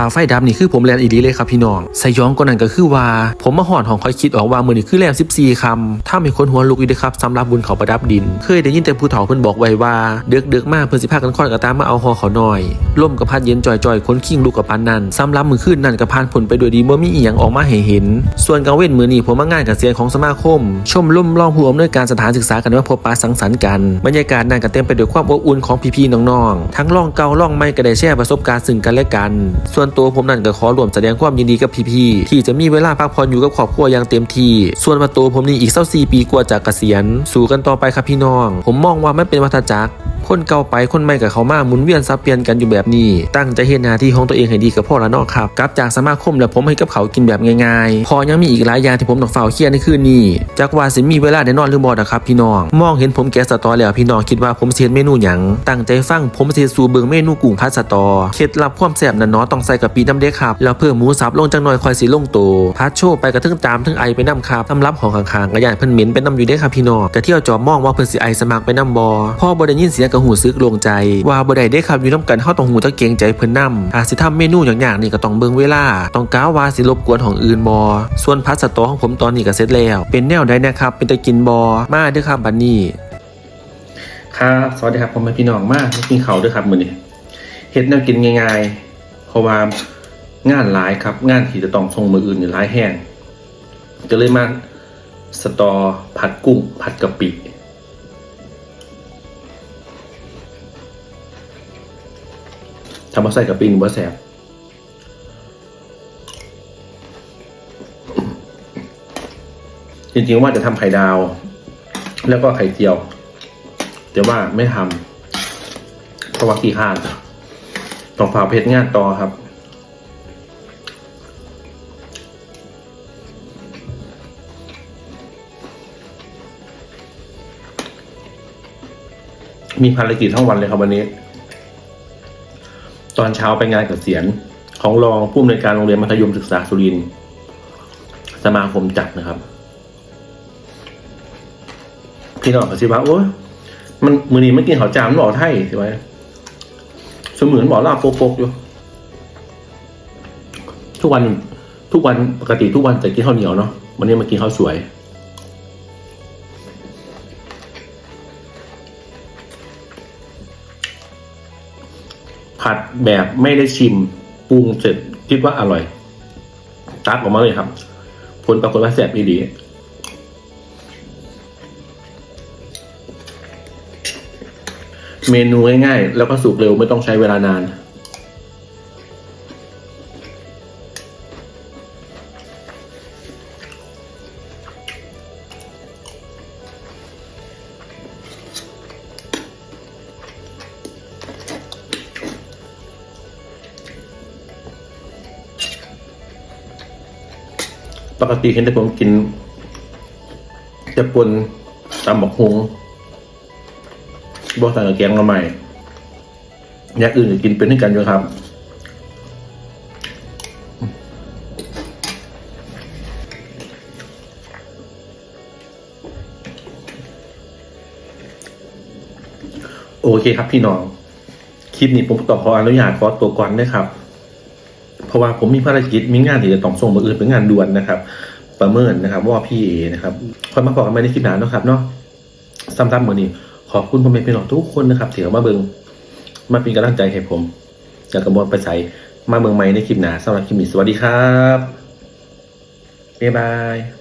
ถ้าไฟดับนี่คือผมแลนอีดีเลยครับพี่น้องสยองกว่านั้นก็คือว่า ผมมาหอนของคอยคิดออกว่ามือนี่คือแลน14คำถ้ามีคนหัวลุกอยู่ด้อครับสำหรับบุญเขาประดับดิน เคยได้ยินแต่ผู้เฒ่าเพิ่นบอกไว้ว่าเดือกเดือกๆมากเพิ่นสิพากันค่อนก็ตามมาเอาหอเขาหน่อยล่มกับพัดเย็นจ่อยๆคนขิงลูกกับปานนั้นสำหรับมือขึ้นนั่นก็ผ่านผลไปโดยดีบ่อมีอีหยังออกมาให้เห็น ส่วนกลางเว้นมือนี้ผมมางานกับเสียงของสมาคม ชมรมรองผู้อำนวยการสถานศึกษากันว่าพบปะสังสรรค์กันบรรยากาศนั่นก็เต็มไปด้วยความอบอุ่นของพี่ๆน้องๆทั้งร่องเก่าร่องใหม่ก็ได้แชร์ประสบการณ์ซึ่งกันและกัน ส่วนตัวผมนั่นก็ขอรวมแสดงความยินดีกับพี่ๆที่จะมีเวลาพักผ่อนอยู่กับครอบครัวอย่างเต็มที่ ส่วนประตูผมนี่อีก24ปีกว่าจากเกษียณ สู่กันต่อไปครับพี่น้อง ผมมองว่ามันเป็นวัฏจักรคนเก่าไปคนใหม่กับเขามาหมุนเวียนซับเปลี่ยนกันอยู่แบบนี้ ตั้งใจเห็นหน้าที่ของตัวเองให้ดีกับพ่อและเนอกครับกลับจากสมาคมแล้วผมให้กับเขากินแบบง่ายๆ พอยังมีอีกหลายอย่างที่ผมต้องเฝ้าเครียดในคืนนี้จากว่าสิมีเวลาได้นอนหรือบ่นะครับพี่น้อง มองเห็นผมแกะสตอแล้วพี่น้องคิดว่าผมสิเฮ็ดเมนูหยังตั้งใจฟังผมสิสู่เบิงเมนูกุ้งผัดสตอเคล็ดลับความแซ่บนันเนาะต้องใส่กะปิน้ำเด็กครับแล้วเพิ่มหมูสับลงจังหน่อยคอยสิลงโตพัดโชว์ไปกระทึงตามทึ่งไอไปน้ำครับสำรับของข้างๆก็ย่านเพิ่นเหม็นเป็นน้ำอยู่เด้ครับพี่น้องกะเที่ยวจอบมองว่าเพิ่นสิไอสมัครไปน้ำบอพ่อบ่ได้ยินเสียงกระหูซึกโลงใจ ว่าบ่ได้ได้ครับอยู่น้ำกันเฮาต้องหูตะเกรงใจเพิ่นน้ำถ้าสิทำเมนูอย่างๆนี่ก็ต้องเบิ่งเวลาต้องก้าวว่าสิรบกวนของอื่นบอส่วนพัดสตอของผมตอนนี้ก็เสร็จแล้ว เป็นแนวใดนะครับเป็นตะกินบอมาเด้อครับบัดนี้ครับสวัสดีครับผมเป็นพี่น้องมากกินเขาวด้วยครับมื้อนี้เฮ็ดแนวกินง่ายๆ เพราะว่างานหลายครับ งานที่จะต้องส่งมืออื่นอยู่หลายแห้งก็เลยมาสตอผัดกุ้ง ผัดกะปิทำมาใส่กับปิ้งบ่แสบจริงๆว่าจะทำไข่ดาว แล้วก็ไข่เจียว แต่ว่าไม่ทำเพราะว่าขี้ข้าน ต้องฝาเพจงานต่อครับมีภารกิจทั้งวันเลยครับวันนี้ ตอนเช้าไปงานเกษียณของรองผู้อำนวยการโรงเรียนมัธยมศึกษาสุรินทร์สมาคมจัดนะครับ พี่น้องก็สิว่าโอ้ยมันมือนี้ไม่กินข้าวจามหล่อไทยใช่ไหม เสมือนบอกลาโปกๆอยู่ทุกวันทุกวันปกติทุกวันจะกินข้าวเหนียวเนาะวันนี้มากินข้าวสวย ผัดแบบไม่ได้ชิมปรุงเสร็จคิดว่าอร่อย ตักออกมาเลยครับ ผลปรากฏว่าแสบดี เมนูง่ายๆ แล้วก็สุกเร็วไม่ต้องใช้เวลานาน ปกติเห็นแต่ผมกิน จะปนตำบักฮง บอกสั่กับแกงมาใหม่อย่างอื่นกินเป็นด้วยกันอยู่ครับโอเคครับพี่น้อง คลิปนี้ผมต้องขออนุญาตขอตัวก่อนนะครับ เพราะว่าผมมีภารกิจมีงานที่จะต้องส่งมาอื่นเป็นงานด่วนนะครับ ประเมินนะครับ ว่าพี่เอนะครับคอยมาบอกกันไม่ได้คลิปหนานะครับเนาะซ้ำๆเหมือนนี้ ขอบคุณพ่อแม่พี่น้องทุกคนนะครับที่เข้ามาเบิงมาเป็นกำลังใจให้ผมจากกระบวลไปใส่มาเมืองใหม่ในคลิปหนาสำหรับคลิปนี้สวัสดีครับบ๊ายบาย